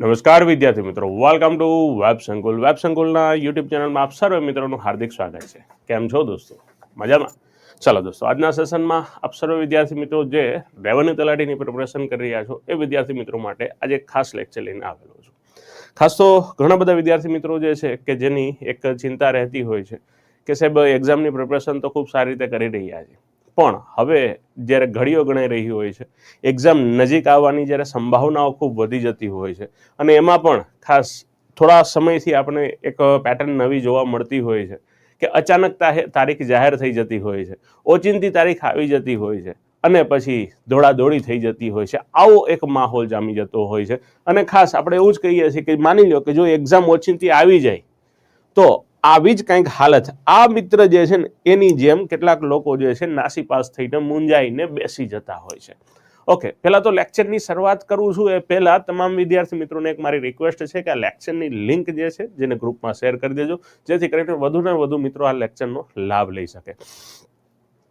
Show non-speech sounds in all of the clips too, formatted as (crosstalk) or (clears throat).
નમસ્કાર વિદ્યાર્થી મિત્રો. Welcome to web Sankul web સંકુલના YouTube ચેનલમાં આપ સર્વે મિત્રોનું હાર્દિક સ્વાગત છે. કેમ છો દોસ્તો? મજામાં? ચાલો દોસ્તો, આજના સેશનમાં આપ સર્વે વિદ્યાર્થી મિત્રો જે રેવન્યુ તલાટીની પ્રિપરેશન કરી રહ્યા છો એ વિદ્યાર્થી મિત્રો માટે આજે ખાસ લેક્ચર લઈને આવેલો છું. ખાસ તો ઘણા બધા વિદ્યાર્થી મિત્રો જે છે કે જેની એક ચિંતા રહેતી હોય છે કે સાહેબ એક્ઝામની પ્રિપરેશન તો ખૂબ સારી રીતે કરી રહ્યા છે. પણ હવે જ્યારે ઘડીઓ ગણાઈ રહી હોય છે એક્ઝામ નજીક આવવાની જ્યારે સંભાવનાઓ ખૂબ વધી જતી હોય છે અને એમાં પણ ખાસ થોડા સમયથી આપણે એક પેટર્ન નવી જોવા મળતી હોય છે કે અચાનક તારીખ જાહેર થઈ જતી હોય છે, ઓચિંતી તારીખ આવી જતી હોય છે અને પછી દોડાદોડી થઈ જતી હોય છે, આવો એક માહોલ જામી જતો હોય છે અને ખાસ આપણે એવું જ કહીએ છીએ કે માની લો કે જો એક્ઝામ ઓચિંતી આવી જાય તો આવી જ કંઈક હાલત. આ મિત્ર જે છે ને, એની જેમ કેટલાક લોકો જે છે નાસીપાસ થઈને મૂંઝાઈને બેસી જતા હોય છે. ઓકે, પહેલાં તો લેક્ચરની શરૂઆત કરું છું. એ પહેલાં તમામ વિદ્યાર્થી મિત્રોને એક મારી રિક્વેસ્ટ છે કે આ લેક્ચરની લિંક જે છે, જેને ગ્રુપમાં શેર કરી દેજો, જેથી કરીને વધુને વધુ મિત્રો આ લેક્ચરનો લાભ લઈ શકે.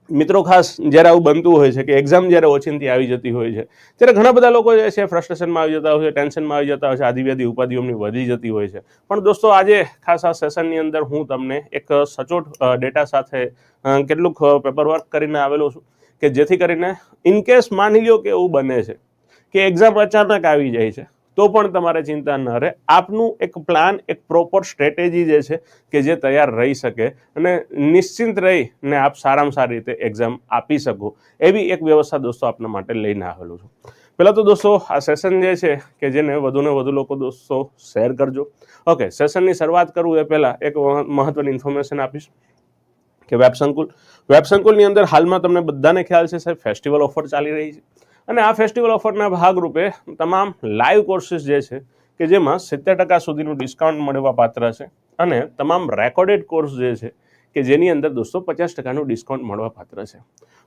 મિત્રો ખાસ જ્યારે આવું બનતું હોય છે કે એક્ઝામ જ્યારે ઓચિંતી આવી જતી હોય છે, ત્યારે ઘણા બધા લોકો જે છે ફ્રસ્ટ્રેશનમાં આવી જતા હોય છે ટેન્શનમાં આવી જતા હોય છે આદિવ્યાદી ઉપાધિઓની વધી જતી હોય છે. પણ દોસ્તો આજે ખાસ આ સેશનની અંદર હું તમને એક સચોટ ડેટા સાથે કેટલુંક પેપર વર્ક કરીને આવેલો છું કે જેથી કરીને ઇનકેસ માની લ્યો કે એવું બને છે કે એક્ઝામ અચાનક આવી જાય છે. તો પણ તમારે ચિંતા ન રહે. આપનું એક પ્લાન એક પ્રોપર સ્ટ્રેટેજી જે છે કે જે તૈયાર રહી શકે અને નિશ્ચિંત રહીને આપ સારામાં સારી રીતે એક્ઝામ આપી શકો. એવી એક વ્યવસ્થા દોસ્તો આપના માટે લઈને આવેલું છું. પહેલાં તો દોસ્તો, આ સેશન જે છે કે જેને વધુને વધુ લોકો દોસ્તો શેર કરજો. ઓકે સેશનની શરૂઆત કરવું એ પહેલાં એક મહત્વની ઇન્ફોર્મેશન આપીશ કે વેબ સંકુલ. વેબ અંદર હાલમાં તમને બધાને ખ્યાલ છે સાહેબ ફેસ્ટિવલ ઓફર ચાલી રહી છે. અને આ ફેસ્ટિવલ ઓફરના ભાગરૂપે તમામ લાઈવ કોર્સીસ જે છે, કે જેમાં સિત્તેર ટકા સુધીનું ડિસ્કાઉન્ટ મળવા પાત્ર છે અને તમામ રેકોર્ડેડ કોર્સ જે છે, કે જેની અંદર દોસ્તો પચાસ ટકાનું ડિસ્કાઉન્ટ મળવા પાત્ર છે.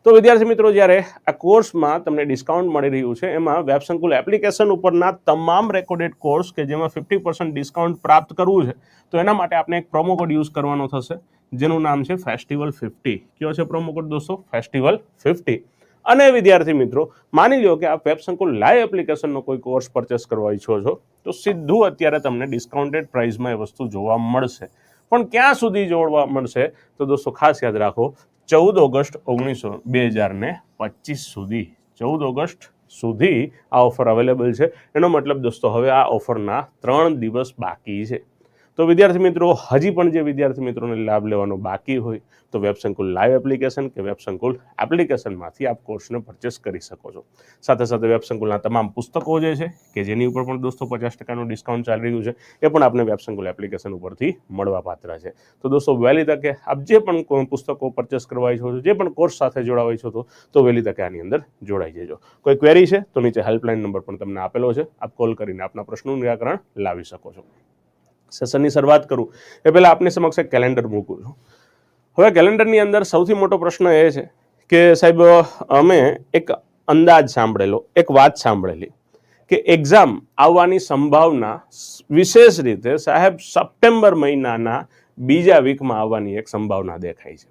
તો વિદ્યાર્થી મિત્રો, જ્યારે આ કોર્સમાં તમને ડિસ્કાઉન્ટ મળી રહ્યું છે, એમાં વેબસંકુલ એપ્લિકેશન ઉપરના તમામ રેકોર્ડેડ કોર્સ કે જેમાં ફિફ્ટી પર્સન્ટ ડિસ્કાઉન્ટ પ્રાપ્ત કરવું છે, તો એના માટે આપણે એક પ્રોમો કોડ યુઝ કરવાનો થશે, જેનું નામ છે ફેસ્ટિવલ ફિફ્ટી કયો છે પ્રોમો કોડ દોસ્તો? ફેસ્ટિવલ ફિફ્ટી અને વિદ્યાર્થી મિત્રો, માની લો કે આ વેબ સંકુલ લાઈવ એપ્લિકેશનનો કોઈ કોર્સ પરચેસ કરવા ઈચ્છો છો, તો સીધું અત્યારે તમને ડિસ્કાઉન્ટેડ પ્રાઇસમાં એ વસ્તુ જોવા મળશે. પણ ક્યાં સુધી જોડવા મળશે, તો દોસ્તો ખાસ યાદ રાખો, ચૌદ ઓગસ્ટ ઓગણીસો બે હજાર ને પચીસ સુધી, ચૌદ ઓગસ્ટ સુધી આ ઓફર અવેલેબલ છે. એનો મતલબ દોસ્તો, હવે આ ઓફરના ત્રણ દિવસ બાકી છે. તો વિદ્યાર્થી મિત્રો, હજી પણ જે વિદ્યાર્થી મિત્રોને લાભ લેવાનો બાકી હોય, તો વેબસંકુલ લાઈવ એપ્લિકેશન કે વેબસંકુલ એપ્લિકેશનમાંથી આપ કોર્સને પરચેસ કરી શકો છો. સાથે સાથે વેબસંકુલના તમામ પુસ્તકો જે છે, કે જેની ઉપર પણ દોસ્તો પચાસ ટકાનું ડિસ્કાઉન્ટ ચાલી રહ્યું છે, એ પણ આપને વેબસંકુલ એપ્લિકેશન ઉપરથી મળવા પાત્ર છે. તો દોસ્તો, વહેલી તકે આપ જે પણ પુસ્તકો પરચેસ કરવા ઈચ્છો છો, જે પણ કોર્સ સાથે જોડાવા ઈચ્છો છો, તો વહેલી તકે આની અંદર જોડાઈ જજો. કોઈ ક્વેરી છે, તો નીચે હેલ્પલાઇન નંબર પણ તમને આપેલો છે, આપ કોલ કરીને આપના પ્રશ્નનું નિરાકરણ લાવી શકો છો. સેશનની શરૂઆત કરું, એ પહેલાં આપની સમક્ષ એક કેલેન્ડર મૂકું છું. હવે કેલેન્ડરની અંદર સૌથી મોટો પ્રશ્ન એ છે કે સાહેબ, અમે એક અંદાજ સાંભળેલો, એક વાત સાંભળેલી કે એક્ઝામ આવવાની સંભાવના વિશેષ રીતે સાહેબ સપ્ટેમ્બર મહિનાના બીજા વીકમાં આવવાની એક સંભાવના દેખાય છે.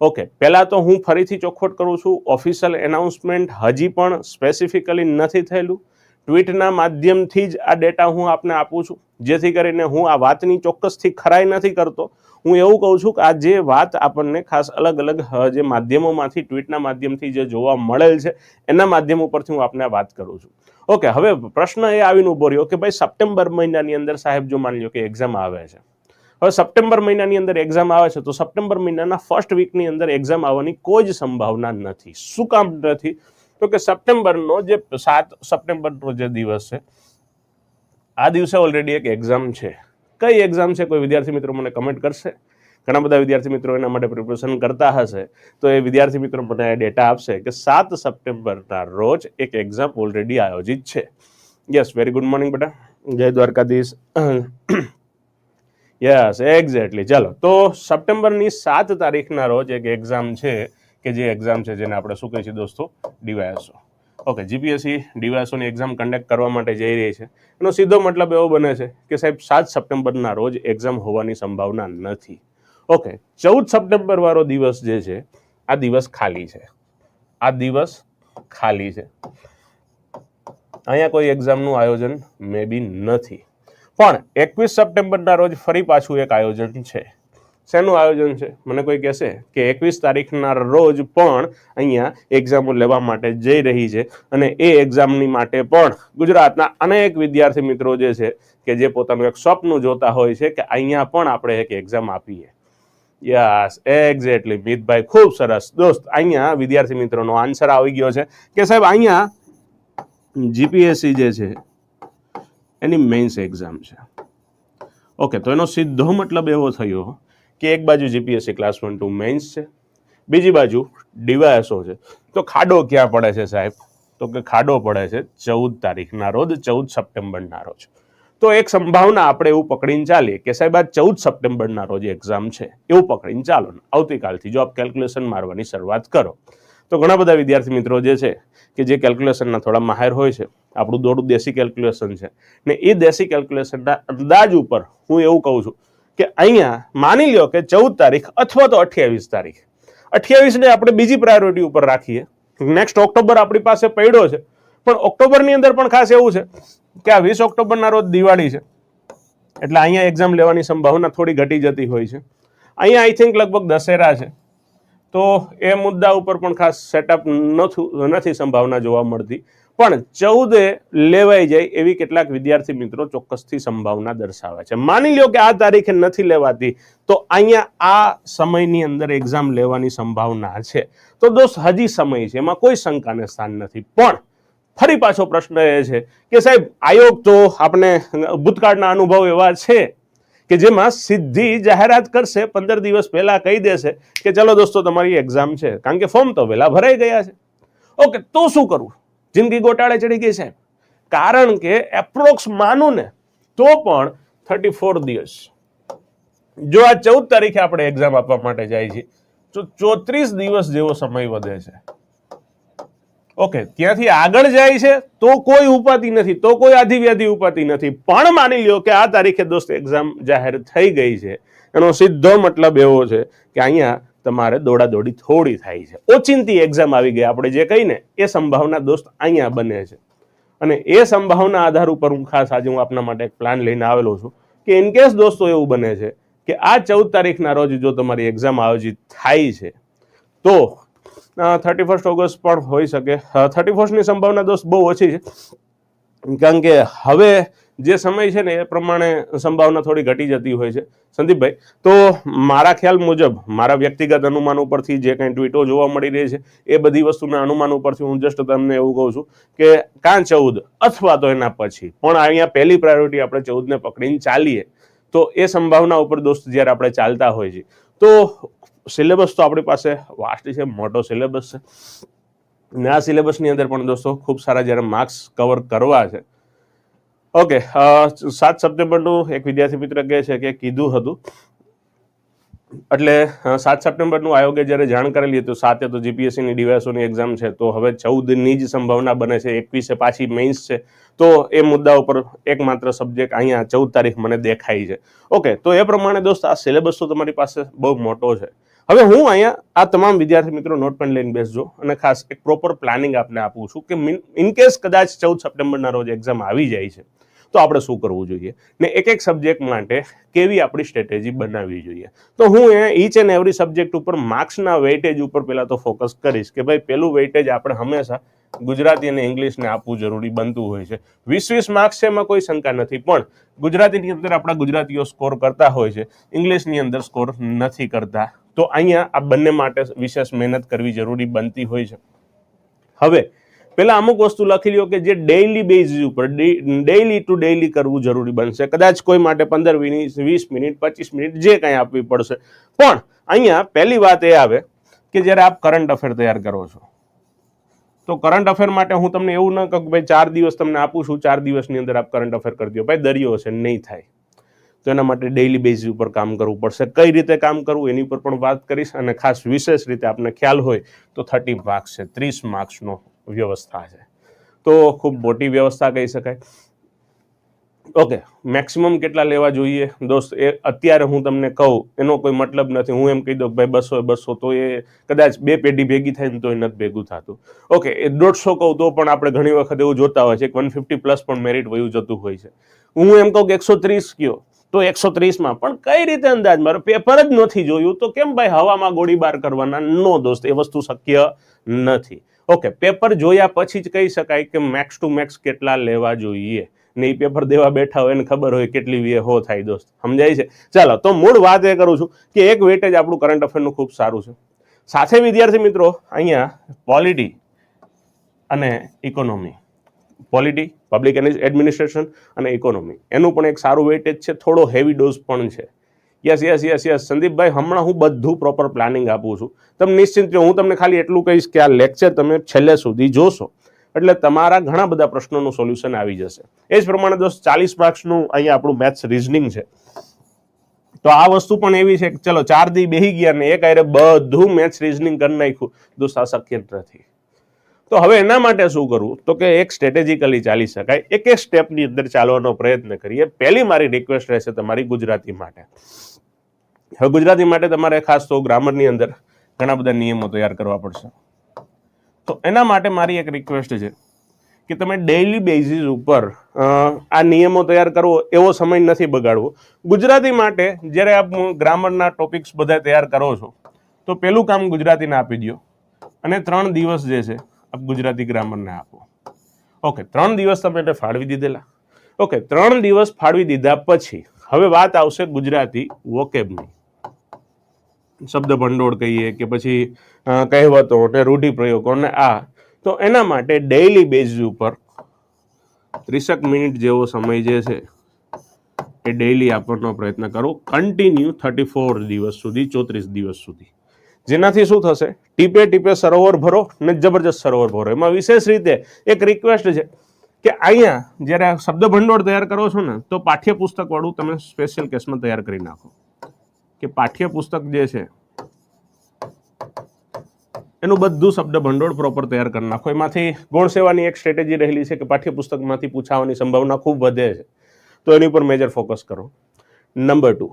ઓકે, પહેલાં તો હું ફરીથી ચોખવટ કરું છું ઓફિશિયલ એનાઉન્સમેન્ટ હજી પણ સ્પેસિફિકલી નથી થયેલું. ટ્વીટના માધ્યમથી જ આ ડેટા હું આપને આપું છું. જેથી કરીને હું આ વાતની ચોક્કસથી ખરાઈ નથી કરતો. હું એવું કહું છું કે આ જે વાત આપણને ખાસ અલગ અલગ જે માધ્યમોમાંથી, ટ્વીટના માધ્યમથી જે જોવા મળેલ છે, એના માધ્યમ ઉપરથી હું આપને વાત કરું છું. ઓકે, હવે પ્રશ્ન એ આવીને ઊભો રહ્યો કે ભાઈ સપ્ટેમ્બર મહિનાની અંદર સાહેબ જો માની લો કે એક્ઝામ આવે છે. હવે સપ્ટેમ્બર મહિનાની અંદર એક્ઝામ આવે છે, તો સપ્ટેમ્બર મહિનાના ફર્સ્ટ વીકની અંદર એક્ઝામ આવવાની કોઈ જ સંભાવના નથી. શું કામ નથી? તો કે સપ્ટેમ્બરનો જે સાત સપ્ટેમ્બરનો જે દિવસ છે આ દિવસે ઓલરેડી એક એક્ઝામ છે કઈ એક્ઝામ છે કોઈ વિદ્યાર્થી મિત્રો મને કમેન્ટ કરશે ઘણા બધા વિદ્યાર્થી મિત્રો એના માટે પ્રિપરેશન કરતા હશે, તો એ વિદ્યાર્થી મિત્રો મને ડેટા આપશે કે સાત સપ્ટેમ્બરના રોજ એક એક્ઝામ ઓલરેડી આયોજિત છે. યસ વેરી ગુડ મોર્નિંગ બેટા. જય દ્વારકાધીશ. યસ એક્ઝેક્ટલી ચાલો, તો સપ્ટેમ્બરની સાત તારીખના રોજ એક એક્ઝામ છે. કે જે એક્ઝામ છે જેને આપણે શું કહીએ છીએ દોસ્તો ડીવાયસો ઓકે જીપીએસસી ડીવાયસોની એક્ઝામ કન્ડક્ટ કરવા માટે જઈ રહી છે. એનો સીધો મતલબ એવો બને છે કે સાહેબ, સાત સપ્ટેમ્બરના રોજ એક્ઝામ હોવાની સંભાવના નથી. ઓકે ચૌદ સપ્ટેમ્બર વાળો દિવસ જે છે, આ દિવસ ખાલી છે. આ દિવસ ખાલી છે. અહીંયા કોઈ એક્ઝામનું આયોજન મે બી નથી. પણ એકવીસ સપ્ટેમ્બરના રોજ ફરી પાછું એક આયોજન છે. શેનું આયોજન છે? મને કોઈ કહેશે કે એકવીસ તારીખના રોજ પણ અહીંયા એક્ઝામો લેવા માટે જઈ રહી છે અને એ એક્ઝામની માટે પણ ગુજરાતના અનેક વિદ્યાર્થી મિત્રો જે છે કે જે પોતાનું એક સ્વપ્ન જોતા હોય છે કે અહીંયા પણ આપણે એક એક્ઝામ આપીએ. યસ એક્ઝેક્ટલી મિતભાઈ, ખૂબ સરસ. દોસ્ત, અહીંયા વિદ્યાર્થી મિત્રોનો આન્સર આવી ગયો છે કે સાહેબ, અહીંયા જીપીએસસી જે છે, એની મેઇન્સ એક્ઝામ છે. ઓકે તો એનો સીધો મતલબ એવો થયો કે એક બાજુ GPSC class one two mains છે, બીજી બાજુ ડીવાયએસઓ છે. તો ખાડો ક્યાં પડે છે સાહેબ? તો કે ખાડો પડે છે ચૌદ તારીખના રોજ, ચૌદ સપ્ટેમ્બરના રોજ. તો એક સંભાવના આપણે એવું પકડીને ચાલીએ કે સાહેબ આ ચૌદ સપ્ટેમ્બરના રોજ એક્ઝામ છે. એવું પકડીને ચાલો ને. આવતીકાલથી જો આપ કેલ્ક્યુલેશન મારવાની શરૂઆત કરો. તો ઘણા બધા વિદ્યાર્થી મિત્રો જે છે કે જે કેલ્ક્યુલેશનના થોડા માહેર હોય છે, આપણું દોડું દેશી કેલ્ક્યુલેશન છે ને એ દેશી કેલ્ક્યુલેશનના અંદાજ ઉપર હું એવું કહું છું કે અહીંયા માની લ્યો કે ચૌદ તારીખ અથવા તો અઠ્યાવીસ તારીખ. અઠ્યાવીસને આપણે બીજી પ્રાયોરિટી ઉપર રાખીએ. નેક્સ્ટ ઓક્ટોબર આપણી પાસે પડ્યો છે. પણ ઓક્ટોબરની અંદર પણ ખાસ એવું છે કે આ વીસ ઓક્ટોબરના રોજ દિવાળી છે. એટલે અહીંયા એક્ઝામ લેવાની સંભાવના થોડી ઘટી જતી હોય છે. અહીંયા આઈ થિંક લગભગ દશેરા છે. તો એ મુદ્દા ઉપર પણ ખાસ સેટઅપ નથી નથી સંભાવના જોવા મળતી. પણ ચૌદે લેવાઈ જાય એવી કેટલાક વિદ્યાર્થી મિત્રો ચોક્કસથી સંભાવના દર્શાવે છે. માની લ્યો કે આ તારીખે નથી લેવાતી, તો અહીંયા આ સમયની અંદર એક્ઝામ લેવાની સંભાવના છે. તો દોસ્ત, હજી સમય છે, એમાં કોઈ શંકાને સ્થાન નથી. પણ ફરી પાછો પ્રશ્ન એ છે કે સાહેબ, આયોગ તો આપણે ભૂતકાળના અનુભવ એવા છે કે જેમાં સીધી જાહેરાત કરશે, પંદર દિવસ પહેલા કહી દેશે કે ચલો દોસ્તો, તમારી એક્ઝામ છે. કારણ કે ફોર્મ તો વહેલા ભરાઈ ગયા છે. ઓકે તો શું કરવું? જિંદગી ગોટાળે ચડી ગઈ છે. કારણ કે એપ્રોક્સ માનું ને તો પણ થર્ટી ફોર દિવસ. જો આ ચૌદ તારીખે આપણે એક્ઝામ આપવા માટે જાય છે તો ચોત્રીસ દિવસ જેવો સમય વધે છે. ઓકે, ત્યાંથી આગળ જાય છે, તો કોઈ ઉપાધિ નથી, તો કોઈ આધિવ્યાધિ ઉપાધિ નથી. પણ માની લ્યો કે આ તારીખે દોસ્ત એક્ઝામ જાહેર થઈ ગઈ છે. એનો સીધો મતલબ એવો છે કે અહીંયા તમારે દોડાદોડી થોડી થાય છે. ઓચિંતી એક્ઝામ આવી ગઈ. આપણે જે કહીને એ સંભાવના દોસ્ત અહીંયા બને છે. અને એ સંભાવના આધાર ઉપર હું ખાસ આજે હું આપના માટે એક પ્લાન લઈને આવેલો છું કે ઇનકેસ દોસ્તો એવું બને છે કે આ ચૌદ તારીખના રોજ જો તમારી એક્ઝામ આયોજિત થાય છે, તો થર્ટી ફર્સ્ટ ઓગસ્ટ પણ હોઈ શકે. થર્ટી ફર્સ્ટની સંભાવના દોસ્ત બહુ ઓછી છે. કારણ કે હવે જે સમય છે ને એ પ્રમાણે સંભાવના થોડી ઘટી જતી હોય છે. સંદીપભાઈ, તો મારા ખ્યાલ મુજબ, મારા વ્યક્તિગત અનુમાન ઉપરથી જે કંઈ ટ્વીટો જોવા મળી રહી છે, એ બધી વસ્તુના અનુમાન ઉપરથી હું જસ્ટ તમને એવું કહું છું કે કાં ચૌદ અથવા તો એના પછી, પણ અહીંયા પહેલી પ્રાયોરિટી આપણે ચૌદને પકડીને ચાલીએ, તો એ સંભાવના ઉપર દોસ્ત જ્યારે આપણે ચાલતા હોય છે. તો સિલેબસ તો આપણી પાસે વાસ્ટ છે, મોટો સિલેબસ છે. ને આ સિલેબસની અંદર પણ દોસ્તો, ખૂબ સારા જ્યારે માર્ક્સ કવર કરવા છે ઓકે સાત સપ્ટેમ્બરનું એક વિદ્યાર્થી મિત્ર કહે છે કે કીધું હતું. એટલે સાત સપ્ટેમ્બરનું આયોગે જ્યારે જાણ કરેલી હતી સાતે તો જીપીએસસીની ડીવાયસોની એક્ઝામ છે, તો હવે ચૌદની જ સંભાવના બને છે, એકવીસે પાછી મેઇન્સ છે. તો એ મુદ્દા ઉપર એકમાત્ર સબ્જેક્ટ અહીંયા ચૌદ તારીખ મને દેખાય છે. ઓકે તો એ પ્રમાણે દોસ્ત આ સિલેબસ તો તમારી પાસે બહુ મોટો છે. હવે હું અહીંયા આ તમામ વિદ્યાર્થી મિત્રો નોટ પેન લઈને બેસજો, અને ખાસ એક પ્રોપર પ્લાનિંગ આપને આપું છું કે ઇનકેસ કદાચ ચૌદ સપ્ટેમ્બરના રોજ એક્ઝામ આવી જાય છે. તો આપણે શું કરવું જોઈએ? ને એક એક સબ્જેક્ટ માટે કેવી આપણી સ્ટ્રેટેજી બનાવવી જોઈએ? તો હું એ ઈચ એન્ડ એવરી સબ્જેક્ટ ઉપર માર્ક્સના વેઇટેજ ઉપર પહેલાં તો ફોકસ કરીશ કે ભાઈ પેલું વેઇટેજ આપણે હંમેશા ગુજરાતી અને ઇંગ્લિશને આપવું જરૂરી બનતું હોય છે. વીસ વીસ માર્ક્સ છે એમાં કોઈ શંકા નથી, પણ ગુજરાતીની અંદર આપણા ગુજરાતીઓ સ્કોર કરતા હોય છે. ઇંગ્લિશની અંદર સ્કોર નથી કરતા. તો અહીંયા આ બંને માટે વિશેષ મહેનત કરવી જરૂરી બનતી હોય છે. હવે પેલા અમુક વસ્તુ લખી લ્યો કે જે ડેઇલી બેઝિસ ઉપર ડેઇલી ટુ ડેઇલી કરવું જરૂરી બનશે. કદાચ કોઈ માટે પંદર મિનિટ, વીસ મિનિટ, પચીસ મિનિટ, જે કાંઈ આપવી પડશે. પણ અહીંયા પહેલી વાત એ આવે કે જ્યારે આપ કરંટ અફેર તૈયાર કરો છો, તો કરંટ અફેર માટે હું તમને એવું ન કહું કે ભાઈ ચાર દિવસ તમને આપું છું, ચાર દિવસની અંદર આપ કરંટ અફેર કરી દો. ભાઈ, દરિયો હશે, નહીં થાય. તો એના માટે ડેઇલી બેઝિસ ઉપર કામ કરવું પડશે. કઈ રીતે કામ કરવું એની ઉપર પણ વાત કરીશ અને ખાસ વિશેષ રીતે આપને ખ્યાલ હોય તો થર્ટી માર્ક્સ છે, ત્રીસ માર્ક્સનો વ્યવસ્થા છે. તો ખૂબ મોટી વ્યવસ્થા કહી શકાય. ઓકે, મેક્સિમમ કેટલા લેવા જોઈએ? દોસ્ત, એ અત્યારે હું તમને કહું, એનો કોઈ મતલબ નથી. હું એમ કહી દઉં કે ભાઈ બસો બસો, તો એ કદાચ બે પેઢી ભેગી થાય ને તો એ નથી ભેગું થતું. ઓકે, એ દોઢસો કહું તો પણ આપણે ઘણી વખત એવું જોતા હોય છે કે વન ફિફ્ટી પ્લસ પણ મેરિટ વયું જતું હોય છે. હું એમ કહું કે એકસો ત્રીસ કયો. તો એકસો ત્રીસમાં પણ કઈ રીતે અંદાજ? મારો પેપર જ નથી જોયું. તો કેમ ભાઈ હવામાં ગોળીબાર કરવાના? નો દોસ્ત, એ વસ્તુ શક્ય નથી. ઓકે પેપર જોયા પછી જ કહી શકાય કે મેક્સ ટુ મેક્સ કેટલા લેવા જોઈએ. ને એ પેપર દેવા બેઠા હોય એને ખબર હોય કેટલી વીએ હો થાય દોસ્ત. સમજાય છે? ચાલો, તો મૂળ વાત એ કરું છું કે એક વેટેજ આપણું કરંટ અફેરનું ખૂબ સારું છે. સાથે વિદ્યાર્થી મિત્રો, અહીંયા પોલિટી અને ઇકોનોમી પોલિટી પબ્લિક એડમિનિસ્ટ્રેશન અને ઇકોનોમી એનું પણ એક સારું વેટેજ છે, થોડો હેવી ડોઝ પણ છે. યસ યસ યસ યસ સંદીપભાઈ, હમણાં હું બધું પ્રોપર પ્લાનિંગ આપું છું. તમે નિશ્ચિત હું તમને ખાલી એટલું કહીશ કે આ લેક્ચર તમે છેલ્લે સુધી જોશો. એટલે તમારા ઘણા બધા પ્રશ્નોનું સોલ્યુશન આવી જશે. એ જ પ્રમાણે દોસ્ત, ચાલીસ માર્ક્સનું અહીંયા આપણું મેથ્સ રિઝનિંગ છે. તો આ વસ્તુ પણ એવી છે કે ચલો, ચાર દી બેહી ગયા ને એક આરે બધું મેથ્સ રિઝનિંગ કરી નાખ્યું. દોસ્ત, આ શક્ય નથી. તો હવે એના માટે શું કરવું તો કે એક સ્ટ્રેટેજિકલી ચાલી શકાય. એક એક સ્ટેપની અંદર ચાલવાનો પ્રયત્ન કરીએ. પહેલી મારી રિક્વેસ્ટ રહેશે તમારી ગુજરાતી માટે. હવે ગુજરાતી માટે તમારે ખાસ તો ગ્રામરની અંદર ઘણા બધા નિયમો તૈયાર કરવા પડશે. તો એના માટે મારી એક રિક્વેસ્ટ છે કે તમે ડેઇલી બેઝિસ ઉપર આ નિયમો તૈયાર કરવો એવો સમય નથી બગાડવો. ગુજરાતી માટે જ્યારે આપ ગ્રામરના ટોપિક્સ બધા તૈયાર કરો છો, તો પહેલું કામ ગુજરાતીને આપી દો અને ત્રણ દિવસ જે છે, આપ ગુજરાતી ગ્રામરને આપો. ઓકે, ત્રણ દિવસ તમે એને ફાળવી દીધેલા. ઓકે, ત્રણ દિવસ ફાળવી દીધા પછી હવે વાત આવશે ગુજરાતી વોકેબની શબ્દ ભંડોળ કહીએ કે પછી કહેવતો ને રૂઢિપ્રયોગો ને આ. તો એના માટે ડેઇલી બેઝ ઉપર ત્રીસેક મિનિટ જેવો સમય જે છે એ ડેઇલી આપવાનો પ્રયત્ન કરો કન્ટિન્યુ થર્ટી ફોર દિવસ સુધી, ચોત્રીસ દિવસ સુધી. જેનાથી શું થશે? ટીપે ટીપે સરોવર ભરો ને જબરજસ્ત સરોવર ભરો. એમાં વિશેષ રીતે એક રિક્વેસ્ટ છે કે અહીંયા જ્યારે શબ્દ ભંડોળ તૈયાર કરો છો ને, તો પાઠ્યપુસ્તકવાળું તમે સ્પેશિયલ કેસમાં તૈયાર કરી નાખો. કે પાઠ્યપુસ્તક જે છે, એનું બધું શબ્દ ભંડોળ પ્રોપર તૈયાર કરી નાખો. એમાંથી ગુણ સેવાની એક સ્ટ્રેટેજી રહેલી છે કે પાઠ્યપુસ્તકમાંથી પૂછાવાની સંભાવના ખૂબ વધે છે. તો એની ઉપર મેજર ફોકસ કરો. નંબર ટુ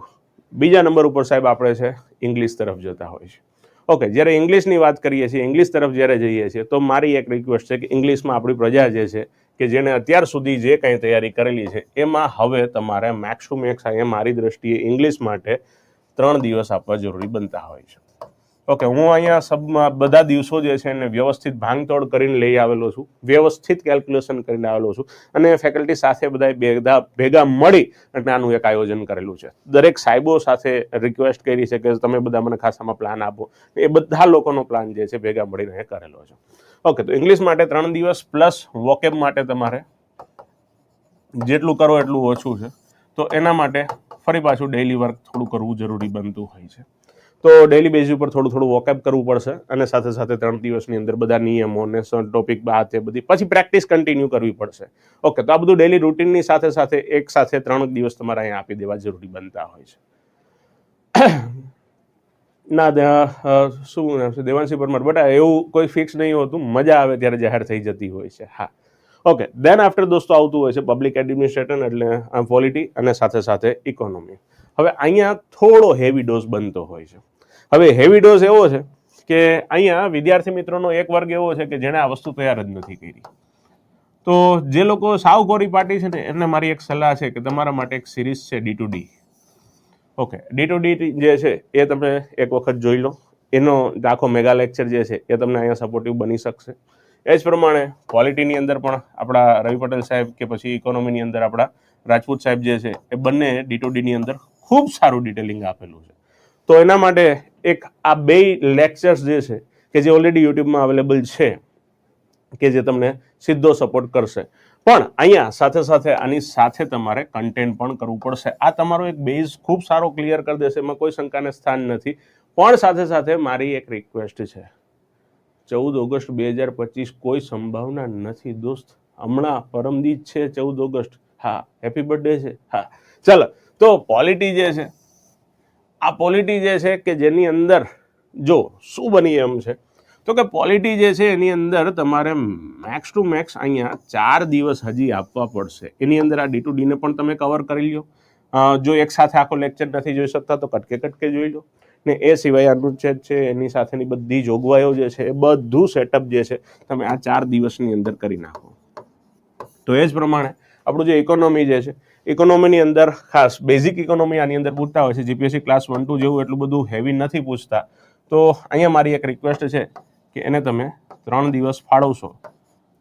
બીજા નંબર ઉપર સાહેબ આપણે છે ઇંગ્લિશ તરફ જતા હોય છે. ઓકે જ્યારે ઇંગ્લિશની વાત કરીએ છીએ ઇંગ્લિશ તરફ જ્યારે જઈએ છીએ, તો મારી એક રિક્વેસ્ટ છે કે ઇંગ્લિશમાં આપણી પ્રજા જે છે, કે જેણે અત્યાર સુધી જે કંઈ તૈયારી કરેલી છે, એમાં હવે તમારે મેક્સ મેક્સ અહીંયા મારી દ્રષ્ટિએ ઇંગ્લિશ માટે ત્રણ દિવસ આપવા જરૂરી બનતા હોય છે. ઓકે હું અહીંયા સબમાં બધા દિવસો જે છે એને વ્યવસ્થિત ભાંગતોડ કરીને લઈ આવેલો છું, વ્યવસ્થિત કેલ્ક્યુલેશન કરીને આવેલો છું અને ફેકલ્ટી સાથે બધા ભેગા ભેગા મળી અને આનું એક આયોજન કરેલું છે. દરેક સાહેબો સાથે રિક્વેસ્ટ કરી છે કે તમે બધા મને ખાસામાં પ્લાન આપો. એ બધા લોકોનો પ્લાન જે છે ભેગા મળીને કરેલો છે. ઓકે તો ઇંગ્લિશ માટે ત્રણ દિવસ પ્લસ વોકેબ માટે તમારે જેટલું કરો એટલું ઓછું છે. તો એના માટે ફરી પાછું ડેઇલી વર્ક થોડું કરવું જરૂરી બનતું હોય છે. તો ડેઇલી બેઝ ઉપર થોડું થોડું વોકઅપ કરવું પડશે અને સાથે સાથે ત્રણ દિવસની અંદર બધા નિયમો ને ટોપિક બા તે બધી પછી પ્રેક્ટિસ કન્ટિન્યુ કરવી પડશે. ઓકે તો આ બધું ડેઇલી રૂટીનની સાથે સાથે એક સાથે ત્રણ દિવસ તમારે અહીંયા આપી દેવા જરૂરી બનતા હોય છે. (coughs) ના શું દેવાંશી પરમાર. બટા એવું કોઈ ફિક્સ નહીં હોતું. મજા આવે ત્યારે જાહેર થઈ જતી હોય છે. હા. ઓકે દેન આફ્ટર દોસ્તો આવતું હોય છે પબ્લિક એડમિનિસ્ટ્રેશન એટલે પોલિટી અને સાથે સાથે ઇકોનોમી હવે અહીંયા થોડો હેવી ડોઝ બનતો હોય છે. હવે હેવી ડોઝ એવો છે કે અહીંયા વિદ્યાર્થી મિત્રોનો એક વર્ગ એવો છે કે જેણે આ વસ્તુ તૈયાર જ નથી કરી. તો જે લોકો સાવ કોરી પાર્ટી છે ને, એમને મારી એક સલાહ છે કે તમારા માટે એક સિરીઝ છે D to D okay D to D જે છે એ તમે એક વખત જોઈ લો. એનો આખો મેગા લેક્ચર જે છે એ તમને અહીંયા સપોર્ટિવ બની શકશે. એ જ પ્રમાણે ક્વોલિટીની અંદર પણ આપણા રવિ પટેલ સાહેબ કે પછી ઇકોનોમીની અંદર આપણા રાજપૂત સાહેબ જે છે, એ બંને ડી ટુ ડીની અંદર ખૂબ સારું ડિટેલિંગ આપેલું છે. તો એના માટે એક આ બે લેક્ચર્સ જે છે, કે જે ઓલરેડી યુટ્યુબમાં અવેલેબલ છે, કે જે તમને સીધો સપોર્ટ કરશે. પણ અહીંયા સાથે સાથે આની સાથે તમારે કન્ટેન્ટ પણ કરવું પડશે. આ તમારો એક બેઝ ખૂબ સારો ક્લિયર કરી દેશે, એમાં કોઈ શંકાને સ્થાન નથી. પણ સાથે સાથે મારી એક રિક્વેસ્ટ છે. ચૌદ ઓગસ્ટ બે હજાર પચીસ કોઈ સંભાવના નથી દોસ્ત. હમણાં પરમદી છે ચૌદ ઓગસ્ટ. હા હેપી બર્થડે છે. હા, ચાલો, તો પોલિટી જે છે, આ પોલિટી જે છે કે જેની અંદર જો શું બની એમ છે? તો કે પોલિટી જે છે એની અંદર તમારે મેક્સ ટુ મેક્સ અહીંયા ચાર દિવસ હજી આપવા પડશે. એની અંદર આ ડી ટુ ડીને પણ તમે કવર કરી લો જો એક સાથે આખો લેક્ચર નથી જોઈ શકતા તો કટકે કટકે જોઈ લો. ને એ સિવાય અનુચ્છેદ છે, એની સાથેની બધી જોગવાઈઓ જે છે, એ બધું સેટઅપ જે છે, તમે આ ચાર દિવસની અંદર કરી નાખો. તો એ જ પ્રમાણે આપણું જે ઇકોનોમી જે છે ઇકોનોમીની અંદર ખાસ બેઝિક ઇકોનોમી આની અંદર પૂછતા હોય છે જીપીએસસી ક્લાસ વન ટુ જેવું એટલું બધું હેવી નથી પૂછતા. તો અહીંયા મારી એક રિક્વેસ્ટ છે કે એને તમે ત્રણ દિવસ ફાળવશો,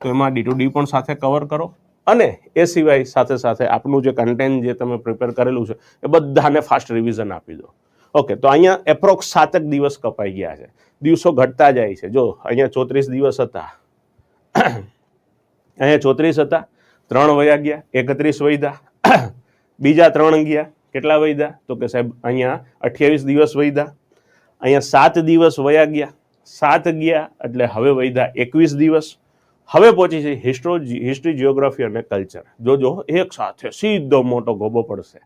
તો એમાં ડી ટુ ડી પણ સાથે કવર કરો અને એ સિવાય સાથે સાથે આપનું જે કન્ટેન્ટ જે તમે પ્રિપેર કરેલું છે, એ બધાને ફાસ્ટ રિવિઝન આપી દો. ઓકે, તો અહીંયા એપ્રોક્સ સાતક દિવસ કપાઈ ગયા છે. દિવસો ઘટતા જાય છે. જો, અહીંયા ચોત્રીસ દિવસ હતા. (clears throat) અહીંયા ચોત્રીસ હતા, ત્રણ વયા ગયા, એકત્રીસ વૈધા (clears throat) બીજા ત્રણ ગયા, કેટલા વૈધા તો કે સાહેબ, અહીંયા અઠ્યાવીસ દિવસ વૈધા અહીંયા સાત દિવસ વયા ગયા. સાત ગયા એટલે હવે વૈધા એકવીસ દિવસ. હવે પહોંચી છે હિસ્ટ્રો, હિસ્ટ્રી, જિયોગ્રાફી અને કલ્ચર. જોજો એક સાથે સીધો મોટો ગોબો પડશે.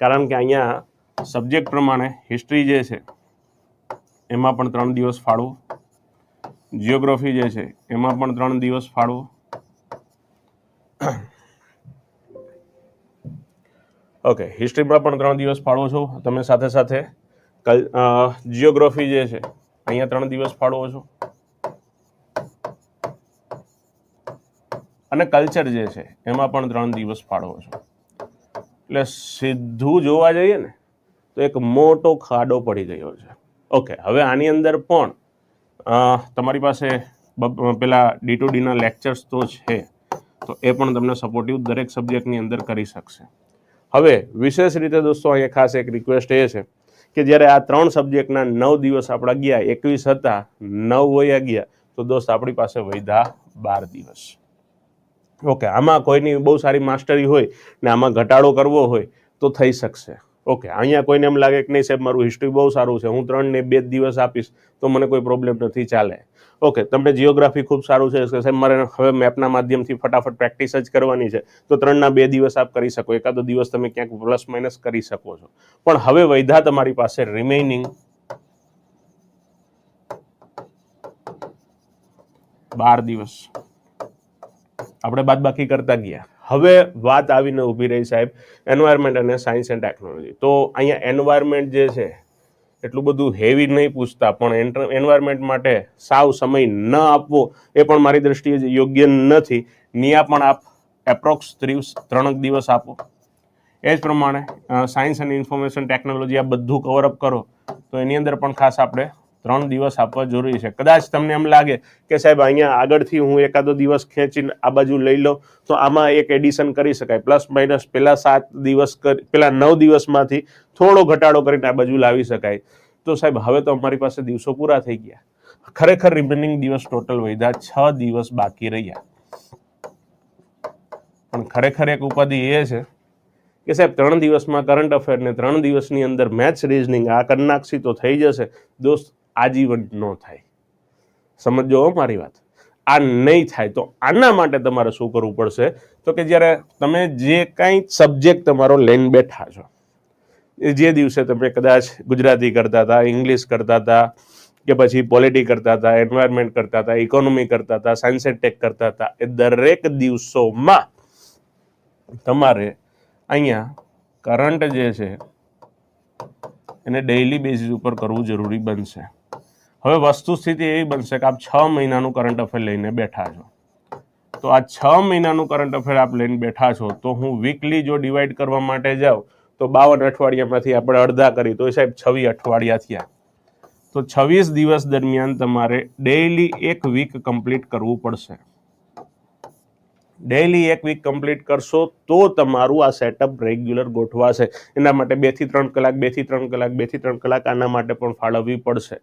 કારણ કે અહીંયા સબ્જેક્ટ પ્રમાણે હિસ્ટ્રી જે છે, એમાં પણ ત્રણ દિવસ ફાળવું. જિયોગ્રાફી જે છે, એમાં પણ ત્રણ દિવસ ફાળવું. ઓકે હિસ્ટ્રીમાં પણ ત્રણ દિવસ ફાળવો છો. તમે સાથે સાથે, કલ જિયોગ્રાફી જે છે, અહીંયા ત્રણ દિવસ ફાળવો છો. અને કલ્ચર જે છે, એમાં પણ ત્રણ દિવસ ફાળવો છો. એટલે સીધું જોવા જઈએ ને એક મોટો ખાડો પડી ગયો છે. ઓકે હવે આની અંદર પણ તમારી પાસે પેલા ડી ટુ ડીના લેક્ચર્સ તો છે, તો એ પણ તમને સપોર્ટિવ દરેક સબ્જેક્ટની અંદર કરી શકશે. હવે, વિશેષ રીતે દોસ્તો, અહીંયા ખાસ એક રિક્વેસ્ટ એ છે કે જ્યારે આ ત્રણ સબ્જેક્ટના નવ દિવસ આપણા ગયા, એકવીસ હતા, નવ વયા ગયા, તો દોસ્ત આપણી પાસે વૈધા બાર દિવસ. ઓકે આમાં કોઈની બહુ સારી માસ્ટરી હોય ને આમાં ઘટાડો કરવો હોય, તો થઈ શકશે. ઓકે, અહીંયા કોઈને એમ લાગે કે નહીં સાહેબ, મારું હિસ્ટ્રી બહુ સારું છે, હું ત્રણ ને બે દિવસ આપીશ, તો મને કોઈ પ્રોબ્લેમ નથી, ચાલે. ઓકે, તમને જિયોગ્રાફી ખૂબ સારું છે કે સાહેબ, મારે હવે મેપના માધ્યમથી ફટાફટ પ્રેક્ટિસ જ કરવાની છે, તો ત્રણના બે દિવસ આપ કરી શકો, એકાદો દિવસ તમે ક્યાંક પ્લસ માઇનસ કરી શકો છો. પણ હવે વૈધા તમારી પાસે રિમેઇનિંગ બાર દિવસ. આપણે બાદબાકી કરતા ગયા. હવે વાત આવીને ઊભી રહી સાહેબ એન્વાયરમેન્ટ અને સાયન્સ એન્ડ ટેકનોલોજી તો અહીંયા એન્વાયરમેન્ટ જે છે, એટલું બધું હેવી નહીં પૂછતા, પણ એન્વાયરમેન્ટ માટે સાવ સમય ન આપવો એ પણ મારી દ્રષ્ટિએ યોગ્ય નથી. નિયા પણ આપ એપ્રોક્સ ત્રીસ, ત્રણક દિવસ આપો. એ જ પ્રમાણે સાયન્સ અને ઇન્ફોર્મેશન ટેકનોલોજી આ બધું કવરઅપ કરો. તો એની અંદર પણ ખાસ આપણે ત્રણ દિવસ આપવા જરૂરી છે. કદાચ તમને એમ લાગે કે સાહેબ, અહીંયા આગળથી હું એકાદો દિવસ ખેંચીને આ બાજુ લઈ લઉં, તો આમાં એક એડિશન કરી શકાય. પ્લસ માઇનસ પહેલાં સાત દિવસ કરી પહેલાં નવ દિવસમાંથી થોડો ઘટાડો કરીને આ બાજુ લાવી શકાય. તો સાહેબ, હવે તો અમારી પાસે દિવસો પૂરા થઈ ગયા. ખરેખર રિમેનિંગ દિવસ ટોટલ વધ્યા, છ દિવસ બાકી રહ્યા. પણ ખરેખર એક ઉપાધિ એ છે કે સાહેબ, ત્રણ દિવસમાં કરંટ અફેર ને ત્રણ દિવસની અંદર મેથ્સ રિઝનિંગ આ કરી તો થઈ જશે. દોસ્ત આજીવન ન થાય. સમજો મારી વાત. આ નહીં થાય તો આના માટે તમારે શું કરવું પડશે? તો કે જ્યારે તમે જે કાંઈ સબ્જેક્ટ તમારો લઈને બેઠા છો, એ જે દિવસે તમે કદાચ ગુજરાતી કરતા હતા ઇંગ્લિશ કરતા હતા, કે પછી પોલિટી કરતા હતા એન્વાયરમેન્ટ કરતા હતા ઇકોનોમી કરતા હતા સાયન્સ એન્ડ ટેક કરતા હતા, એ દરેક દિવસોમાં તમારે અહીંયા કરંટ જે છે, એને ડેઇલી બેઝિસ ઉપર કરવું જરૂરી બનશે. હવે વસ્તુ સ્થિતિ એવી બનશે કે આપ છ મહિનાનું કરંટ અફેર લઈને બેઠા છો. તો આ છ મહિનાનું કરંટ અફેર આપ લઈને બેઠા છો, તો હું વીકલી જો ડિવાઈડ કરવા માટે જાઉં, તો બાવન અઠવાડિયામાંથી આપણે અડધા કરી, તો સાહેબ છવ્વીસ અઠવાડિયા થયા. તો છવ્વીસ દિવસ દરમિયાન તમારે ડેઇલી એક વીક કમ્પ્લીટ કરવું પડશે. ડેઇલી એક વીક કમ્પ્લીટ કરશો તો તમારું આ સેટઅપ રેગ્યુલર ગોઠવાશે. એના માટે બેથી ત્રણ કલાક બેથી ત્રણ કલાક બેથી ત્રણ કલાક આના માટે પણ ફાળવવી પડશે.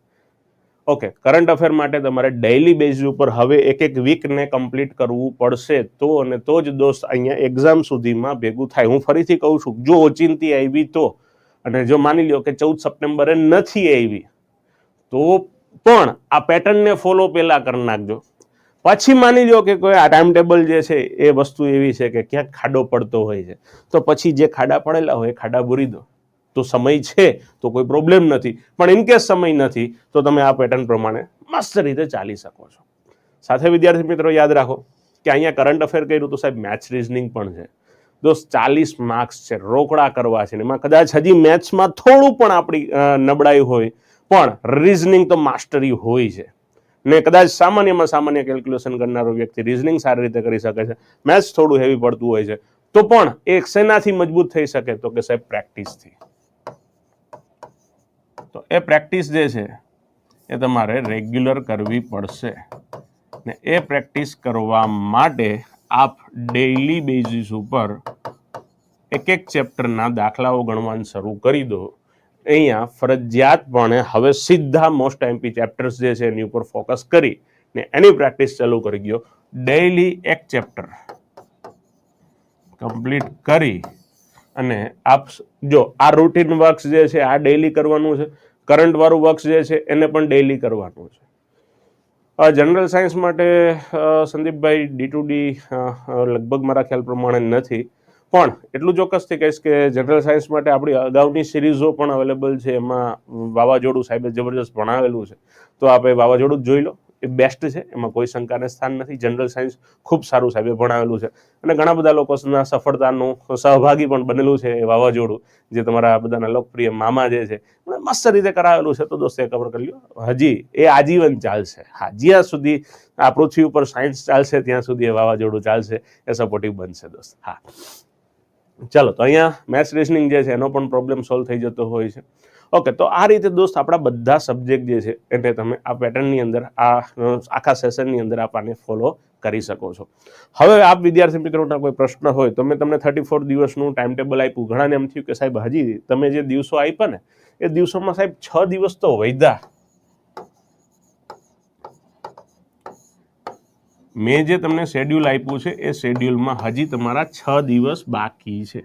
ઓકે કરંટ અફેર માટે તમારે ડેઇલી બેઝ ઉપર હવે એક એક વીકને કમ્પ્લીટ કરવું પડશે તો અને તો જ દોસ્ત અહીંયા એક્ઝામ સુધીમાં ભેગું થાય. હું ફરીથી કહું છું, જો ઓચિંતી આવી તો, અને જો માની લ્યો કે ચૌદ સપ્ટેમ્બરે નથી આવી, તો પણ આ પેટર્નને ફોલો પહેલાં કરી નાખજો. પછી માની લો કે કોઈ આ ટાઈમ ટેબલ જે છે એ વસ્તુ એવી છે કે ક્યાંક ખાડો પડતો હોય છે. તો પછી જે ખાડા પડેલા હોય એ ખાડા ભૂરી દો. તો સમય છે, તો કોઈ પ્રોબ્લેમ નથી. પણ ઇન કેસ સમય નથી, તો તમે આ પેટર્ન પ્રમાણે મસ્ત રીતે ચાલી શકો છો. સાથે વિદ્યાર્થી મિત્રો યાદ રાખો કે અહીંયા કરંટ અફેર કર્યું તો સાહેબ મેથ્સ રિઝનિંગ પણ છે. દોસ્ત ચાલીસ માર્ક્સ છે, રોકડા કરવા છે એમાં કદાચ હજી મેથ્સમાં થોડું પણ આપણી નબળાઈ હોય, પણ રિઝનિંગ તો માસ્ટરી હોય છે. ને કદાચ સામાન્યમાં સામાન્ય કેલ્ક્યુલેશન કરનારો વ્યક્તિ રિઝનિંગ સારી રીતે કરી શકે છે. મેથ્સ થોડું હેવી પડતું હોય છે. તો પણ એ શેનાથી મજબૂત થઈ શકે તો કે સાહેબ પ્રેક્ટિસથી તો એ પ્રેક્ટિસ જે છે, એ તમારે રેગ્યુલર કરવી પડશે. ને એ પ્રેક્ટિસ કરવા માટે આપ ડેઇલી બેઝિસ ઉપર એક એક ચેપ્ટરના દાખલાઓ ગણવાનું શરૂ કરી દો. અહીંયા ફરજિયાતપણે હવે સીધા મોસ્ટ એમપી ચેપ્ટર્સ જે છે, એની ઉપર ફોકસ કરી ને એની પ્રેક્ટિસ ચાલુ કરી ગયો ડેઇલી એક ચેપ્ટર કમ્પ્લીટ કરી અને આપ જો આ રૂટીન વર્ક્સ જે છે, આ ડેઇલી કરવાનું છે કરંટ વાળું વર્ક્સ જે છે એને પણ ડેઇલી કરવાનું છે. જનરલ સાયન્સ માટે સંદીપભાઈ ડી ટુ ડી લગભગ મારા ખ્યાલ પ્રમાણે નથી. પણ એટલું ચોક્કસથી કહીશ કે જનરલ સાયન્સ માટે આપણી અગાઉની સિરીઝો પણ અવેલેબલ છે. એમાં વાવાઝોડું સાહેબે જબરજસ્ત ભણાવેલું છે. તો આપણે વાવાઝોડું જ જોઈ લો. એ બેસ્ટ છે. એમાં કોઈ શંકાને સ્થાન નથી. જનરલ સાયન્સ ખૂબ સારું સાહેબે ભણાવેલું છે. અને ઘણા બધા લોકોના સફળતાનું સહભાગી પણ બનેલું છે એ વાવાઝોડું, જે તમારા બધાના લોકપ્રિય મામા જે છે એમણે મસ્ત રીતે કરાવેલું છે. તો દોસ્તો એ ખબર કરી લ્યો. હજી એ આજીવન ચાલશે. હા જ્યાં સુધી આ પૃથ્વી ઉપર સાયન્સ ચાલશે, ત્યાં સુધી એ વાવાઝોડું ચાલશે, એ સપોર્ટિવ બનશે દોસ્ત. હા. ચાલો, તો અહીંયા મેથ્સ રિઝનિંગ જે છે, એનો પણ પ્રોબ્લેમ સોલ્વ થઈ જતો હોય છે. ઓકે તો આ રીતે દોસ્ત આપણા બધા સબ્જેક્ટ જે છે, એને તમે આ પેટર્નની અંદર, આ આખા સેશનની અંદર આપણને ફોલો કરી શકો છો. હવે આપ વિદ્યાર્થી મિત્રોના કોઈ પ્રશ્ન હોય, તો મેં તમને થર્ટી ફોર દિવસનું ટાઈમ ટેબલ આપ્યું. ઘણાને એમ થયું કે સાહેબ, હજી તમે જે દિવસો આપ્યા ને, એ દિવસોમાં સાહેબ છ દિવસ તો વૈધા મેં જે તમને શેડ્યુલ આપ્યું છે, એ શેડ્યુલમાં હજી તમારા છ દિવસ બાકી છે.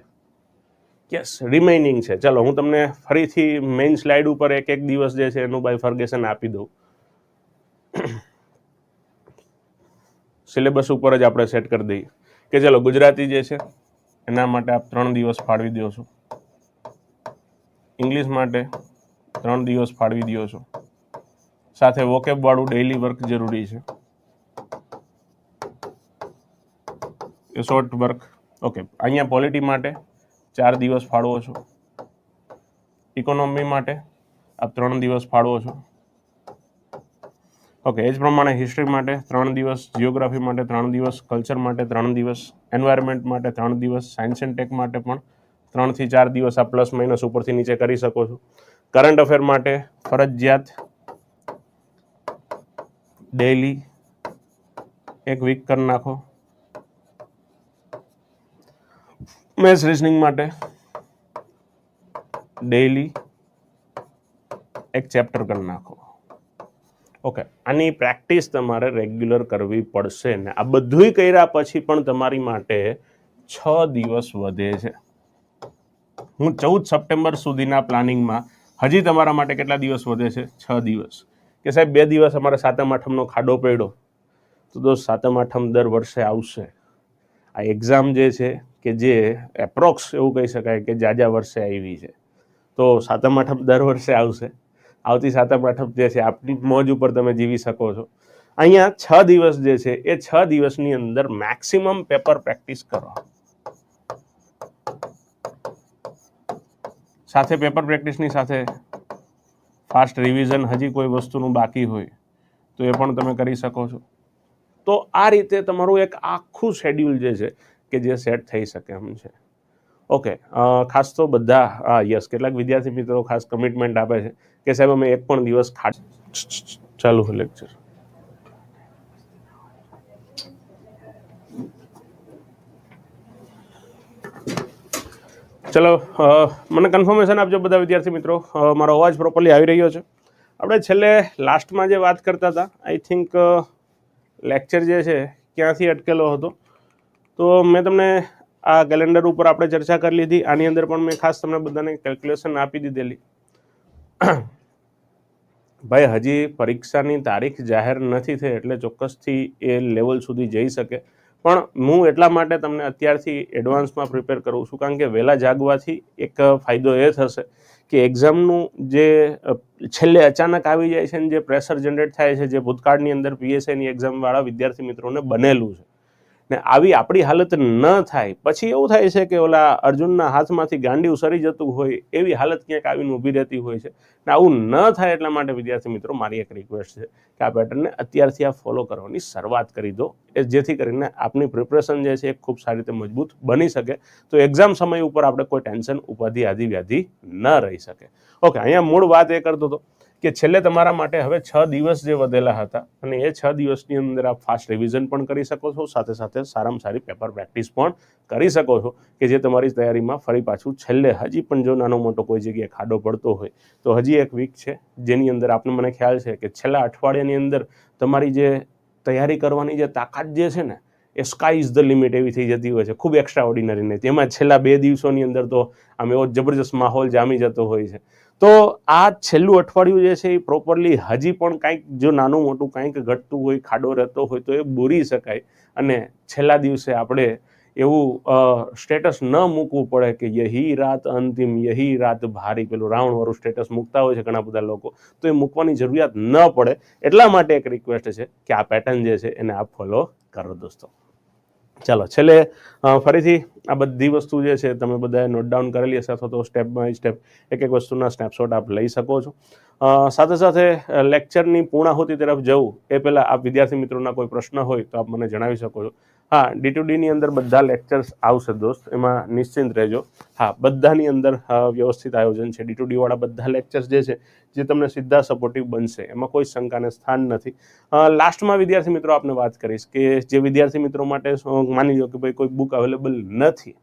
યસ રિમેઇનિંગ છે. ચલો, હું તમને ફરીથી મેઇન સ્લાઇડ ઉપર એક એક દિવસ જે છે એનું બાયફર્ગેશન આપી દઉં. સિલેબસ ઉપર જ આપણે સેટ કરી દઈએ. કે ચલો, ગુજરાતી જે છે, એના માટે આપ ત્રણ દિવસ ફાળવી દો છો. ઇંગ્લિશ માટે ત્રણ દિવસ ફાળવી દો છો. સાથે વોકેબવાળું ડેઇલી વર્ક જરૂરી છે. એ શોર્ટ વર્ક ઓકે અહીંયા પોલિટી માટે ચાર દિવસ ફાળવો છો. ઇકોનોમી માટે આપ ત્રણ દિવસ ફાળવો છો. ઓકે એ જ પ્રમાણે હિસ્ટ્રી માટે ત્રણ દિવસ જિયોગ્રાફી માટે ત્રણ દિવસ કલ્ચર માટે ત્રણ દિવસ એન્વાયરમેન્ટ માટે ત્રણ દિવસ સાયન્સ એન્ડ ટેક માટે પણ ત્રણથી ચાર દિવસ આ પ્લસ માઇનસ ઉપરથી નીચે કરી શકો છો. કરંટ અફેર માટે ફરજિયાત ડેઇલી એક વીક કરી નાખો. મેથ્સ રિઝનિંગ માટે ડેઈલી એક ચેપ્ટર કરી નાખો. ઓકે આની પ્રેક્ટિસ તમારે રેગ્યુલર કરવી પડશે ને આ બધુંય કર્યા પછી પણ તમારી માટે છ દિવસ વધે છે. હું ચૌદ સપ્ટેમ્બર સુધીના પ્લાનિંગમાં હજી તમારા માટે કેટલા દિવસ વધે છે? છ દિવસ. કે સાહેબ, બે દિવસ અમારે સાતમ આઠમનો ખાડો પડ્યો. તો દોસ્ત, સાતમ આઠમ દર વર્ષે આવશે. આ એક્ઝામ જે છે કે જે એપ્રોક્સ એવું કહી શકાય કે જાજા વર્ષે આવી છે. તો સાતમ આઠમ દર વર્ષે આવશે. આવતી સાતમ આઠમ જે છે, આપની મોજ ઉપર તમે જીવી શકો છો. અહીંયા છ દિવસ જે છે, એ છ દિવસની અંદર મેક્સિમમ પેપર પ્રેક્ટિસ કરો. સાથે પેપર પ્રેક્ટિસની સાથે ફાસ્ટ રિવિઝન હજી કોઈ વસ્તુનું બાકી હોય, તો એ પણ તમે કરી શકો છો. તો આ રીતે તમારું એક આખું શેડ્યુલ જે છે કે જે સેટ થઈ શકે એમ છે. ઓકે ખાસ તો બધા યસ, કેટલાક વિદ્યાર્થી મિત્રો ખાસ કમિટમેન્ટ આપે છે કે સાહેબ અમે એક પણ દિવસ ખા ચાલુ લેક્ચર ચલો મને કન્ફર્મેશન આપજો બધા વિદ્યાર્થી મિત્રો. મારો અવાજ પ્રોપરલી આવી રહ્યો છે. આપણે છેલ્લે લાસ્ટમાં જે વાત કરતા હતા આઈ થિંક લેક્ચર જે છે, ક્યાંથી અટકેલો હતો? તો મેં તમને આ કેલેન્ડર ઉપર આપણે ચર્ચા કરી લીધી. આની અંદર પણ મેં ખાસ તમને બધાને કેલ્ક્યુલેશન આપી દીધેલી. ભાઈ, હજી પરીક્ષાની તારીખ જાહેર નથી થઈ એટલે ચોક્કસથી એ લેવલ સુધી જઈ શકે. પણ હું એટલા માટે તમને અત્યારથી એડવાન્સમાં પ્રિપેર કરું છું. કારણ કે વહેલા જાગવાથી એક ફાયદો એ થશે કે એક્ઝામનું જે, છેલ્લે અચાનક આવી જાય છે ને જે પ્રેશર જનરેટ થાય છે, જે ભૂતકાળની અંદર પીએસઆઈની એક્ઝામવાળા વિદ્યાર્થી મિત્રોને બનેલું છે. ને આવી આપણી હાલત ન થાય. પછી એવું થાય છે કે ઓલા અર્જુનના હાથમાંથી ગાંડી સરી જતું હોય, એવી હાલત ક્યાંક આવીને ઊભી રહેતી હોય છે. ને આવું ન થાય એટલા માટે, વિદ્યાર્થી મિત્રો, મારી એક રિક્વેસ્ટ છે કે આ પેટર્નને અત્યારથી આ ફોલો કરવાની શરૂઆત કરી દો. એ જેથી કરીને આપની પ્રિપરેશન જે છે એ ખૂબ સારી રીતે મજબૂત બની શકે. તો એક્ઝામ સમય ઉપર આપણે કોઈ ટેન્શન ઉપાધિ આદિ વ્યાધિ ન રહી શકે. ઓકે અહીંયા મૂળ વાત એ કરતો હતો. કે છેલ્લે તમારા માટે હવે છ દિવસ જે વધેલા હતા અને એ છ દિવસની અંદર આપ ફાસ્ટ રિવિઝન પણ કરી શકો છો, સાથે સાથે સારામાં સારી પેપર પ્રેક્ટિસ પણ કરી શકો છો કે જે તમારી તૈયારીમાં ફરી પાછું છેલ્લે હજી પણ જો નાનો મોટો કોઈ જગ્યાએ ખાડો પડતો હોય તો હજી એક વીક છે, જેની અંદર આપને મને ખ્યાલ છે કે છેલ્લા અઠવાડિયાની અંદર તમારી જે તૈયારી કરવાની જે તાકાત જે છે ને, એ સ્કાય ઇઝ ધ લિમિટ એવી થઈ જતી હોય છે, ખૂબ એક્સ્ટ્રા ઓર્ડિનરી નહીં તેમાં છેલ્લા બે દિવસોની અંદર તો આમ એવો જબરજસ્ત માહોલ જામી જતો હોય છે. તો આ છેલ્લું અઠવાડિયું જે છે એ પ્રોપરલી હજી પણ કાંઈક જો નાનું મોટું કાંઈક ઘટતું હોય, ખાડો રહેતો હોય તો એ બોરી શકાય. અને છેલ્લા દિવસે આપણે એવું સ્ટેટસ ન મૂકવું પડે કે યહી રાત અંતિમ, યહી રાત ભારી, પેલું રાવણવાળું સ્ટેટસ મૂકતા હોય છે ઘણા બધા લોકો, તો એ મૂકવાની જરૂરિયાત ન પડે. એટલા માટે એક રિક્વેસ્ટ છે કે આ પેટર્ન જે છે એને આપ ફોલો કરો દોસ્તો. ચાલો, છેલ્લે ફરીથી આ બધી વસ્તુ જે છે, તમે બધાએ નોટ ડાઉન કરેલી હશે અથવા તો સ્ટેપ બાય સ્ટેપ એક એક વસ્તુના સ્નેપશોટ આપ લઈ શકો છો. સાથે સાથે લેક્ચરની પૂર્ણાહુતિ તરફ જવું એ પહેલાં આપ વિદ્યાર્થી મિત્રોના કોઈ પ્રશ્ન હોય તો આપ મને જણાવી શકો છો. હા ડી ટુ ડીની અંદર બધા લેક્ચર્સ આવશે દોસ્ત, એમાં નિશ્ચિંત રહેજો. હા, બધાની અંદર વ્યવસ્થિત આયોજન છે. ડી ટુ ડીવાળા બધા લેક્ચર્સ જે છે, જે તમને સીધા સપોર્ટિવ બનશે, એમાં કોઈ શંકાને સ્થાન નથી. લાસ્ટમાં વિદ્યાર્થી મિત્રો આપને વાત કરીશ કે જે વિદ્યાર્થી મિત્રો માટે માની લો કે ભાઈ કોઈ બુક અવેલેબલ નથી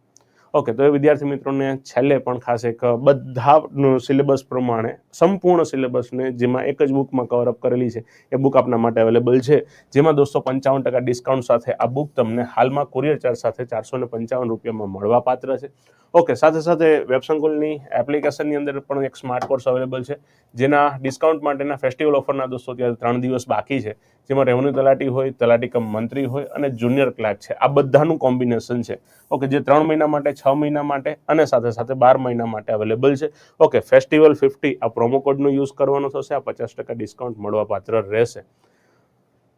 ઓકે તો એ વિદ્યાર્થી મિત્રોને છેલ્લે પણ ખાસ એક બધા સિલેબસ પ્રમાણે, સંપૂર્ણ સિલેબસને જેમાં એક જ બુકમાં કવરઅપ કરેલી છે, એ બુક આપના માટે અવેલેબલ છે. જેમાં દોસ્તો પંચાવન ટકા ડિસ્કાઉન્ટ સાથે આ બુક તમને હાલમાં કુરિયર ચાર્જ સાથે ચારસો પંચાવન રૂપિયામાં મળવા પાત્ર છે. ઓકે સાથે સાથે વેબસંકુલની એપ્લિકેશનની અંદર પણ એક સ્માર્ટ કોર્સ અવેલેબલ છે, જેના ડિસ્કાઉન્ટ માટેના ફેસ્ટિવલ ઓફરના દોસ્તો ત્યારે ત્રણ દિવસ બાકી છે, જેમાં રેવન્યુ તલાટી હોય, તલાટી કમ મંત્રી હોય અને જુનિયર ક્લાર્ક છે. આ બધાનું કોમ્બિનેશન છે. ઓકે જે ત્રણ મહિના માટે, છ મહિના માટે અને સાથે સાથે બાર મહિના માટે અવેલેબલ છે. ઓકે ફેસ્ટિવલ ફિફ્ટી આ પ્રોમો કોડનો યુઝ કરવાનો થશે, આ પચાસ ટકા ડિસ્કાઉન્ટ મળવા પાત્ર રહેશે.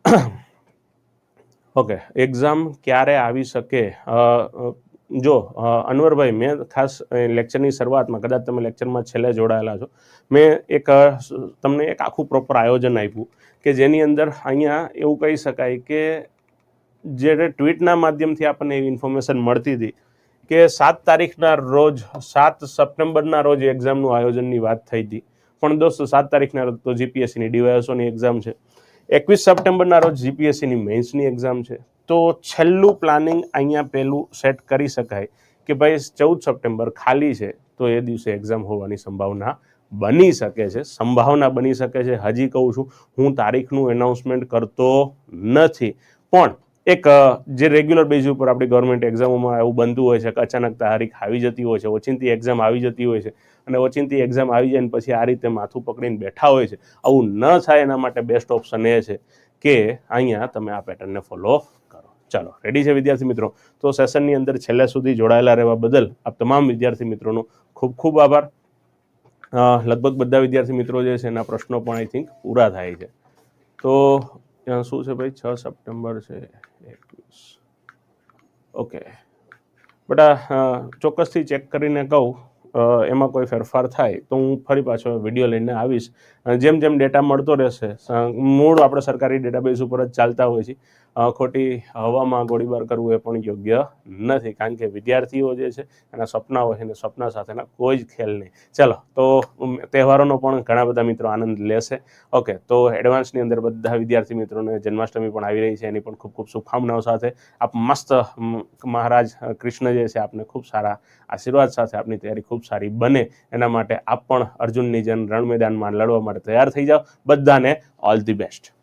(coughs) ઓકે એક્ઝામ ક્યારે આવી શકે? જો અનવરભાઈ, મેં ખાસ લેક્ચરની શરૂઆતમાં, કદાચ તમે લેક્ચરમાં છેલ્લે જોડાયેલા છો, મેં એક તમને એક આખું પ્રોપર આયોજન આપ્યું કે જેની અંદર અહીંયા એવું કહી શકાય કે જે ટ્વીટના માધ્યમથી આપણને એવી ઇન્ફોર્મેશન મળતી હતી કે સાત તારીખના રોજ, સાત સપ્ટેમ્બરના રોજ એક્ઝામનું આયોજનની વાત થઈ હતી. પણ દોસ્તો, સાત તારીખના રોજ તો જીપીએસસીની ડીવાયએસઓની એક્ઝામ છે. એકવીસ સપ્ટેમ્બરના રોજ જીપીએસસીની મેન્સની એક્ઝામ છે. તો છેલ્લું પ્લાનિંગ અહીંયા પહેલું સેટ કરી શકાય કે ભાઈ ચૌદ સપ્ટેમ્બર ખાલી છે, તો એ દિવસે એક્ઝામ હોવાની સંભાવના બની શકે છે. સંભાવના બની શકે છે. હજી કહું છું, હું તારીખનું એનાઉન્સમેન્ટ કરતો નથી. પણ એક જે રેગ્યુલર બેઝ ઉપર આપણી ગવર્મેન્ટ એક્ઝામોમાં એવું બનતું હોય છે કે અચાનક તારીખ આવી જતી હોય છે, ઓચિંતી એક્ઝામ આવી જતી હોય છે અને ઓચિંતી એક્ઝામ આવી જાય ને પછી આ રીતે માથું પકડીને બેઠા હોય છે, આવું ન થાય એના માટે બેસ્ટ ઓપ્શન એ છે કે અહીંયા તમે આ પેટર્નને ફોલો ચાલો રેડી છે વિદ્યાર્થી મિત્રો? તો સેશનની અંદર છેલ્લે સુધી જોડાયેલા રહેવા બદલ આપ તમામ વિદ્યાર્થી મિત્રોનો ખૂબ ખૂબ આભાર. લગભગ બધા વિદ્યાર્થી મિત્રો જે છે એના પ્રશ્નો પણ આઈ થિંક પૂરા થાય છે. તો, ત્યાં શું છે ભાઈ? છ સપ્ટેમ્બર છે, એકવીસ. ઓકે. બટા ચોક્કસથી ચેક કરીને કહું એમાં કોઈ ફેરફાર થાય તો હું ફરી પાછો વીડિયો લઈને આવીશ. જેમ જેમ ડેટા મળતો રહેશે મૂળ આપણે સરકારી ડેટાબેઝ ઉપર જ ચાલતા હોય છે. ખોટી હવામાં ગોળીબાર કરવું એ પણ યોગ્ય નથી. કારણ કે વિદ્યાર્થીઓ જે છે, એના સપનાઓ છે અને સપના સાથેના કોઈ જ ખેલ નહીં. ચાલો, તો તહેવારોનો પણ ઘણા બધા મિત્રો આનંદ લેશે. ઓકે, તો એડવાન્સની અંદર બધા વિદ્યાર્થી મિત્રોને જન્માષ્ટમી પણ આવી રહી છે. એની પણ ખૂબ ખૂબ શુભકામનાઓ સાથે. આપ મસ્ત મહારાજ કૃષ્ણ જે છે, આપને ખૂબ સારા આશીર્વાદ સાથે આપની તૈયારી ખૂબ સારી બને. એના માટે આપ પણ અર્જુનની જેમ રણ મેદાનમાં લડવા માટે તૈયાર થઈ જાઓ. બધાને ઓલ ધી બેસ્ટ.